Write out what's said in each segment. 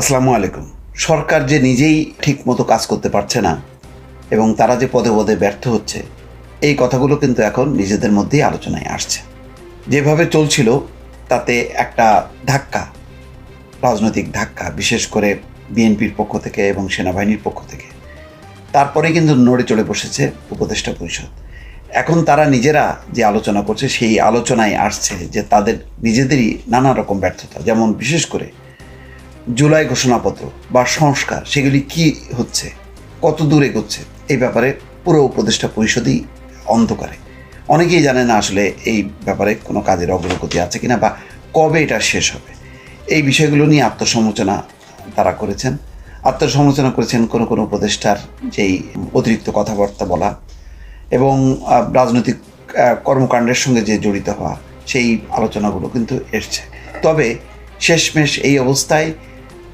আসসালামু আলাইকুম। সরকার যে নিজেই ঠিক মতো কাজ করতে পারছে না এবং তারা যে পদে পদে ব্যর্থ হচ্ছে, এই কথাগুলো কিন্তু এখন নিজেদের মধ্যেই আলোচনায় আসছে। যেভাবে চলছিল, তাতে একটা ধাক্কা, রাজনৈতিক ধাক্কা, বিশেষ করে বিএনপির পক্ষ থেকে এবং সেনাবাহিনীর পক্ষ থেকে। তারপরে কিন্তু নড়ে চড়ে বসেছে উপদেষ্টা পরিষদ। এখন তারা নিজেরা যে আলোচনা করছে, সেই আলোচনায় আসছে যে তাদের নিজেদেরই নানা রকম ব্যর্থতা। যেমন বিশেষ করে জুলাই ঘোষণাপত্র বা সংস্কার, সেগুলি কি হচ্ছে? কত দূরে এগোচ্ছে? এই ব্যাপারে পুরো উপদেষ্টা পরিষদই অন্ধকারে। অনেকেই জানে না আসলে এই ব্যাপারে কোনো কাজের অগ্রগতি আছে কিনা বা কবে এটা শেষ হবে। এই বিষয়গুলো নিয়ে আত্মসমালোচনা তারা করেছেন। আত্মসমালোচনা করেছেন কোনো কোনো উপদেষ্টার যেই অতিরিক্ত কথাবার্তা বলা এবং রাজনৈতিক কর্মকাণ্ডের সঙ্গে যে জড়িত হওয়া, সেই আলোচনাগুলো কিন্তু এসছে। তবে শেষমেশ এই অবস্থায়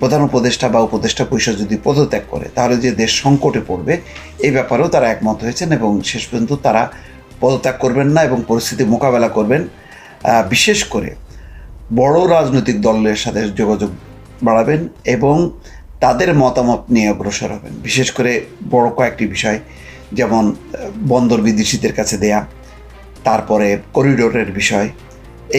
প্রধান উপদেষ্টা বা উপদেষ্টা পরিষদ যদি পদত্যাগ করে, তাহলে যে দেশ সংকটে পড়বে, এই ব্যাপারেও তারা একমত হয়েছেন এবং শেষ পর্যন্ত তারা পদত্যাগ করবেন না এবং পরিস্থিতি মোকাবেলা করবেন। বিশেষ করে বড় রাজনৈতিক দলের সাথে যোগাযোগ বাড়াবেন এবং তাদের মতামত নিয়ে অগ্রসর হবেন। বিশেষ করে বড় কয়েকটি বিষয়, যেমন, বন্দর বিদেশিদের কাছে দেয়া, তারপরে করিডোরের বিষয়,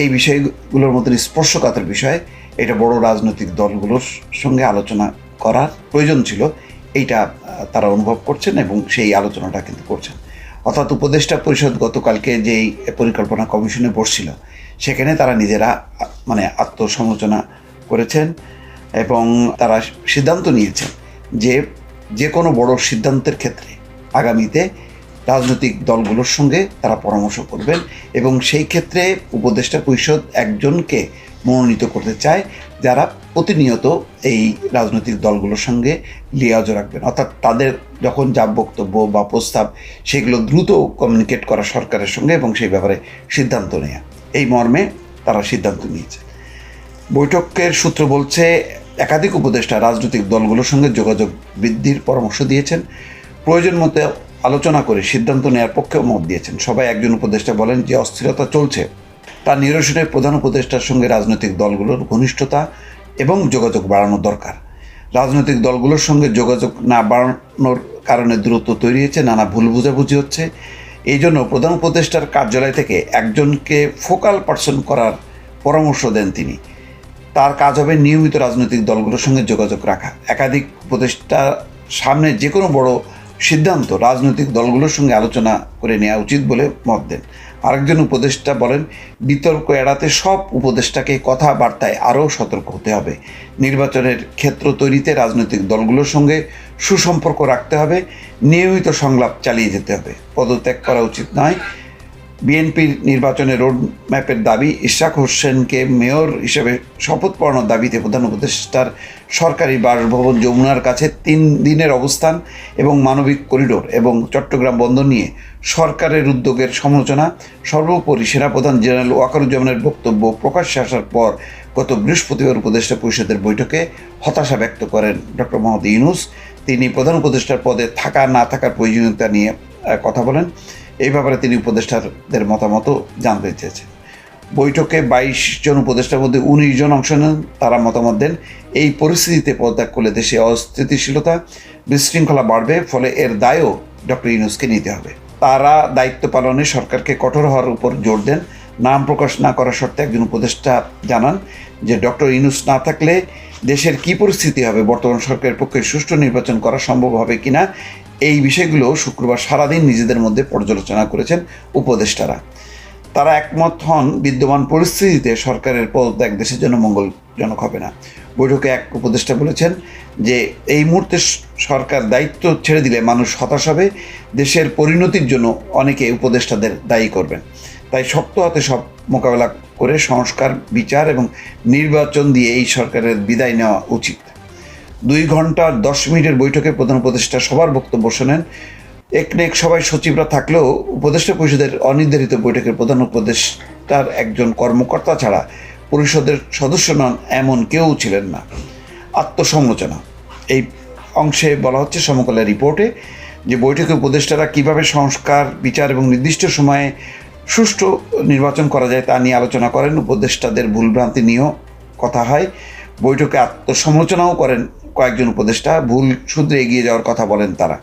এই বিষয়গুলোর মধ্যে স্পর্শকাতর বিষয় এটা বড় রাজনৈতিক দলগুলোর সঙ্গে আলোচনা করার প্রয়োজন ছিল। এইটা তারা অনুভব করছেন এবং সেই আলোচনাটা কিন্তু করছেন। অর্থাৎ উপদেষ্টা পরিষদ গতকালকে যেই পরিকল্পনা কমিশনে বসছিল, সেখানে তারা নিজেরা মানে আত্মসমালোচনা করেছেন এবং তারা সিদ্ধান্ত নিয়েছেন যে যে কোনো বড় সিদ্ধান্তের ক্ষেত্রে আগামীতে রাজনৈতিক দলগুলোর সঙ্গে তারা পরামর্শ করবেন এবং সেই ক্ষেত্রে উপদেষ্টা পরিষদ একজনকে মনোনীত করতে চায়, যারা প্রতিনিয়ত এই রাজনৈতিক দলগুলোর সঙ্গে লিয়াজ রাখবেন। অর্থাৎ তাদের যখন যা বক্তব্য বা প্রস্তাব, সেগুলো দ্রুত কমিউনিকেট করা সরকারের সঙ্গে এবং সেই ব্যাপারে সিদ্ধান্ত নেওয়া এই মর্মে তারা সিদ্ধান্ত নিয়েছে। বৈঠকের সূত্র বলছে, একাধিক উপদেষ্টা রাজনৈতিক দলগুলোর সঙ্গে যোগাযোগ বৃদ্ধির পরামর্শ দিয়েছেন। প্রয়োজন মতো আলোচনা করে সিদ্ধান্ত নেওয়ার পক্ষেও মত দিয়েছেন। সবাই একজন উপদেষ্টা বলেন যে, অস্থিরতা চলছে। তা নিরসনে প্রধান উপদেষ্টার সঙ্গে রাজনৈতিক দলগুলোর ঘনিষ্ঠতা এবং যোগাযোগ বাড়ানো দরকার। রাজনৈতিক দলগুলোর সঙ্গে যোগাযোগ না বাড়ানোর কারণে দূরত্ব তৈরি হয়েছে, নানা ভুল বোঝাবুঝি হচ্ছে। এই জন্য প্রধান উপদেষ্টার কার্যালয় থেকে একজনকে ফোকাল পার্সন করার পরামর্শ দেন তিনি। তার কাজ হবে নিয়মিত রাজনৈতিক দলগুলোর সঙ্গে যোগাযোগ রাখা। একাধিক উপদেষ্টার সামনে যে কোনো বড় সিদ্ধান্ত রাজনৈতিক দলগুলোর সঙ্গে আলোচনা করে নেওয়া উচিত বলে মত দেন। আরেকজন উপদেষ্টা বলেন, বিতর্ক এড়াতে সব উপদেষ্টাকে কথাবার্তায় আরও সতর্ক হতে হবে। নির্বাচনের ক্ষেত্র তৈরিতে রাজনৈতিক দলগুলোর সঙ্গে সুসম্পর্ক রাখতে হবে। নিয়মিত সংলাপ চালিয়ে যেতে হবে। পদত্যাগ করা উচিত নয়। বিএনপির নির্বাচনের রোড ম্যাপের দাবি, ইশাক হোসেনকে মেয়র হিসেবে শপথ পড়ানোর দাবিতে প্রধান উপদেষ্টার সরকারি বাসভবন যমুনার কাছে তিন দিনের অবস্থান এবং মানবিক করিডোর এবং চট্টগ্রাম বন্দর নিয়ে সরকারের উদ্যোগের সমালোচনা। সর্বোপরি সেনাপ্রধান জেনারেল ওয়াকারুজ্জামানের বক্তব্য প্রকাশ্যে আসার পর গত বৃহস্পতিবার উপদেষ্টা পরিষদের বৈঠকে হতাশা ব্যক্ত করেন ডক্টর মোহাম্মদ ইউনুস। তিনি প্রধান উপদেষ্টার পদে থাকা না থাকার প্রয়োজনীয়তা নিয়ে কথা বলেন। এই ব্যাপারে তিনি উপদেষ্টাদের মতামতও জানতে চেয়েছেন। বৈঠকে বাইশ জন উপদেষ্টার মধ্যে উনিশ জন অংশ নেন। তারা মতামত দেন, এই পরিস্থিতিতে পদত্যাগ করলে দেশে অস্থিতিশীলতা বিশৃঙ্খলা বাড়বে, ফলে এর দায়ও ডক্টর ইউনুসকে নিতে হবে। তারা দায়িত্ব পালনে সরকারকে কঠোর হওয়ার উপর জোর দেন। নাম প্রকাশ না করার শর্তে একজন উপদেষ্টা জানান যে, ডক্টর ইউনুস না থাকলে দেশের কি পরিস্থিতি হবে? বর্তমান সরকারের পক্ষে সুষ্ঠু নির্বাচন করা সম্ভব হবে কিনা? এই বিষয়গুলো শুক্রবার সারাদিন নিজেদের মধ্যে পর্যালোচনা করেছেন উপদেষ্টারা। তারা একমত হন, বিদ্যমান পরিস্থিতিতে সরকারের পদত্যাগ দেশের জন্য মঙ্গলজনক হবে না। বৈঠকে এক উপদেষ্টা বলেছেন যে, এই মুহূর্তে সরকার দায়িত্ব ছেড়ে দিলে মানুষ হতাশ হবে। দেশের পরিণতির জন্য অনেকে উপদেষ্টাদের দায়ী করবেন। তাই শক্ত হাতে সব মোকাবেলা করে সংস্কার, বিচার এবং নির্বাচন দিয়ে এই সরকারের বিদায় নেওয়া উচিত। দুই ঘণ্টা দশ মিনিটের বৈঠকে প্রধান উপদেষ্টা সবার বক্তব্য শোনেন। একনেক সবাই সচিবরা থাকলেও উপদেষ্টা পরিষদের অনির্ধারিত বৈঠকের প্রধান উপদেষ্টার একজন কর্মকর্তা ছাড়া পরিষদের সদস্য নন এমন কেউ ছিলেন না। আত্মসমালোচনা। এই অংশে বলা হচ্ছে সমকালের রিপোর্টে যে বৈঠকে উপদেষ্টারা কীভাবে সংস্কার, বিচার এবং নির্দিষ্ট সময়ে সুষ্ঠু নির্বাচন করা যায় তা নিয়ে আলোচনা করেন। উপদেষ্টাদের ভুলভ্রান্তি নিয়েও কথা হয়। বৈঠকে আত্মসমালোচনাও করেন কয়েকজন উপদেষ্টা ভুল শুধরে এগিয়ে যাওয়ার কথা বলেন তারা।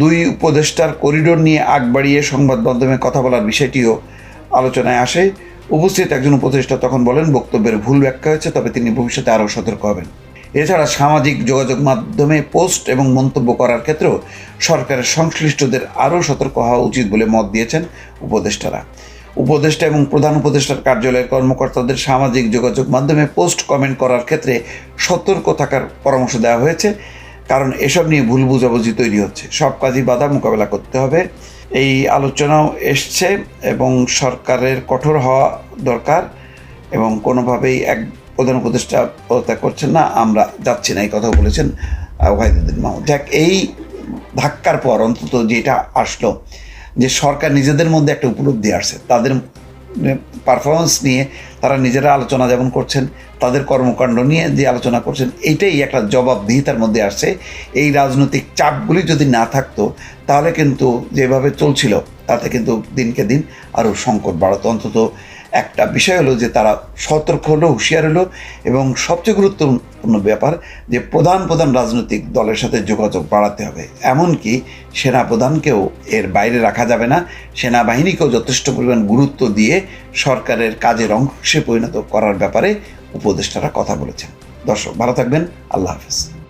দুই উপদেষ্টার করিডোর নিয়ে আগ বাড়িয়ে সংবাদ মাধ্যমে কথা বলার বিষয়টিও আলোচনায় আসে। উপস্থিত একজন উপদেষ্টা তখন বলেন, বক্তব্যের ভুল ব্যাখ্যা হয়েছে, তবে তিনি ভবিষ্যতে আরও সতর্ক হবেন। এছাড়া সামাজিক যোগাযোগ মাধ্যমে পোস্ট এবং মন্তব্য করার ক্ষেত্রেও সরকারের সংশ্লিষ্টদের আরও সতর্ক হওয়া উচিত বলে মত দিয়েছেন উপদেষ্টারা। উপদেষ্টা এবং প্রধান উপদেষ্টার কার্যালয়ের কর্মকর্তাদের সামাজিক যোগাযোগ মাধ্যমে পোস্ট কমেন্ট করার ক্ষেত্রে সতর্ক থাকার পরামর্শ দেওয়া হয়েছে। কারণ এসব নিয়ে ভুল বুঝাবুঝি তৈরি হচ্ছে। সব কাজই বাধা মোকাবেলা করতে হবে। এই আলোচনাও এসছে এবং সরকারের কঠোর হওয়া দরকার এবং কোনোভাবেই এক প্রধান উপদেষ্টা পদত্যাগ করছেন না, আমরা যাচ্ছি না, এই কথা বলেছেন ওয়াহিদুদ্দিন মাহমুদ। যাক, এই ধাক্কার পর অন্তত যেটা আসলো যে সরকার নিজেদের মধ্যে একটা উপলব্ধি আসছে। তাদের পারফরমেন্স নিয়ে তারা নিজেরা আলোচনা যেমন করছেন, তাদের কর্মকাণ্ড নিয়ে যে আলোচনা করছেন, এইটাই একটা জবাবদিহিতার মধ্যে আসছে। এই রাজনৈতিক চাপগুলি যদি না থাকতো, তাহলে কিন্তু যেভাবে চলছিল, তাতে কিন্তু দিনকে দিন আরও সংকট বাড়তো। অন্তত একটা বিষয় হলো যে তারা সতর্ক হলো, হুঁশিয়ার হলো এবং সবচেয়ে গুরুত্বপূর্ণ ব্যাপার যে প্রধান প্রধান রাজনৈতিক দলের সাথে যোগাযোগ বাড়াতে হবে। এমনকি সেনাপ্রধানকেও এর বাইরে রাখা যাবে না, সেনাবাহিনীকেও যথেষ্ট পরিমাণ গুরুত্ব দিয়ে সরকারের কাজের অংশে পরিণত করার ব্যাপারে উপদেষ্টারা কথা বলেছেন। দর্শক ভালো থাকবেন। আল্লাহ হাফেজ।